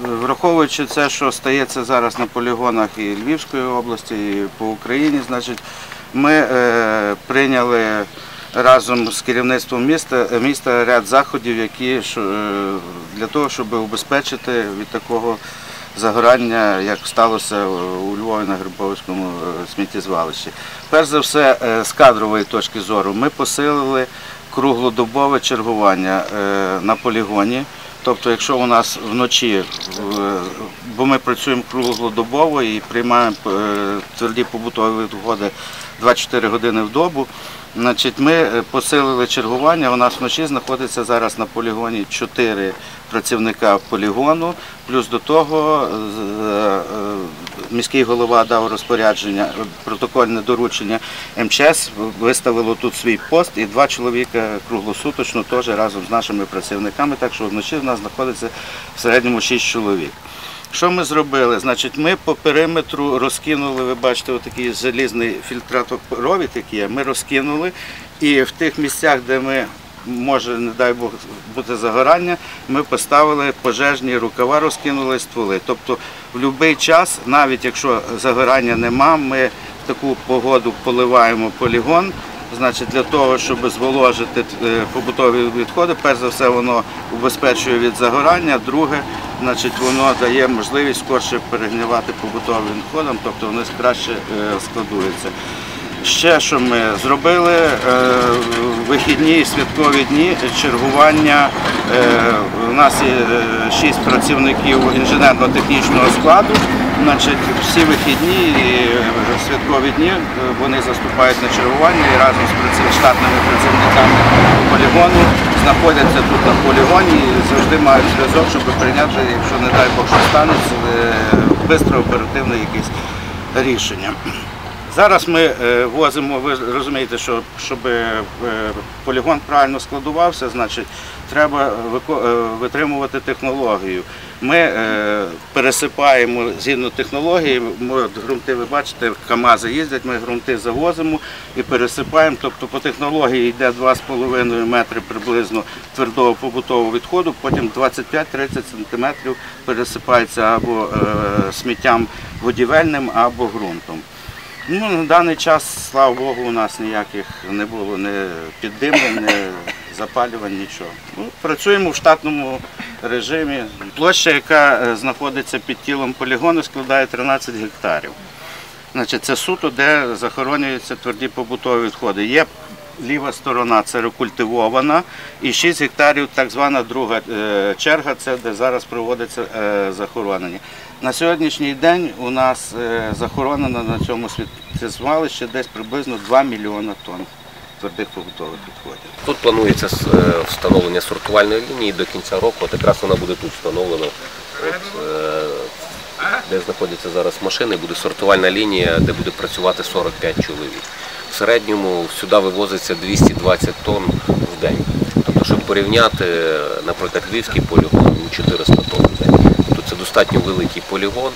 Враховуючи це, що стається зараз на полігонах і Львівської області, і по Україні, значить, ми е, прийняли разом з керівництвом міста, міста ряд заходів, які е, для того, щоб убезпечити від такого загорання, як сталося у Львові на Грибовському е, сміттєзвалищі. Перш за все, е, з кадрової точки зору, ми посилили круглодобове чергування е, на полігоні. Тобто, якщо у нас вночі, е, бо ми працюємо круглодобово і приймаємо е, тверді побутові відходи 24 години в добу, значить ми е, посилили чергування. У нас вночі знаходиться зараз на полігоні 4 працівника полігону, плюс до того міський голова дав розпорядження, протокольне доручення МЧС виставило тут свій пост і два чоловіка круглосуточно теж разом з нашими працівниками, так що вночі в нас знаходиться в середньому 6 чоловік. Що ми зробили? Значить, ми по периметру розкинули, ви бачите, отакий залізний фільтратопровід, який є, ми розкинули, і в тих місцях, де ми може, не дай Бог, бути загорання, ми поставили пожежні рукава, розкинули стволи. Тобто в будь-який час, навіть якщо загорання нема, ми в таку погоду поливаємо полігон. Значить, для того, щоб зволожити е, побутові відходи, перш за все, воно убезпечує від загорання. Друге, значить, воно дає можливість скорше перегнивати побутовим відходам, тобто вони краще е, складуються. Ще що ми зробили, е, вихідні святкові дні чергування. Е, У нас є е, шість працівників інженерно-технічного складу. Значить, всі вихідні і е, святкові дні е, вони заступають на чергування і разом з штатними працівниками полігону знаходяться тут на полігоні і завжди мають зв'язок, щоб прийняти, якщо не дай Бог, що станеться, швидко оперативне якесь рішення. Зараз ми е, возимо, ви розумієте, що щоб е, полігон правильно складувався, значить треба е, витримувати технологію. Ми пересипаємо згідно технології, ми от ґрунти, ви бачите, КАМАЗи їздять, ми ґрунти завозимо і пересипаємо. Тобто по технології йде 2,5 метри приблизно твердого побутового відходу, потім 25-30 сантиметрів пересипається або сміттям будівельним, або ґрунтом. Ну, на даний час, слава Богу, у нас ніяких не було ні піддимлень, ні запалювань, нічого. Ну, працюємо в штатному режимі. Площа, яка е, знаходиться під тілом полігону, складає 13 гектарів. Значить, це суто, де захоронюються тверді побутові відходи. Є ліва сторона, це рекультивована, і 6 гектарів так звана друга е, черга, це де зараз проводиться е, захоронення. На сьогоднішній день у нас е, захоронено на цьому сміттєзвалищі десь приблизно 2 мільйона тонн твердих побутових відходів. Тут планується встановлення сортувальної лінії до кінця року. От якраз вона буде тут встановлена. От, де знаходяться зараз машини, буде сортувальна лінія, де буде працювати 45 чоловік. В середньому сюди вивозиться 220 тонн в день. Тобто, щоб порівняти, наприклад, львівський полігон ну, 400 тонн в день. Тобто це достатньо великий полігон.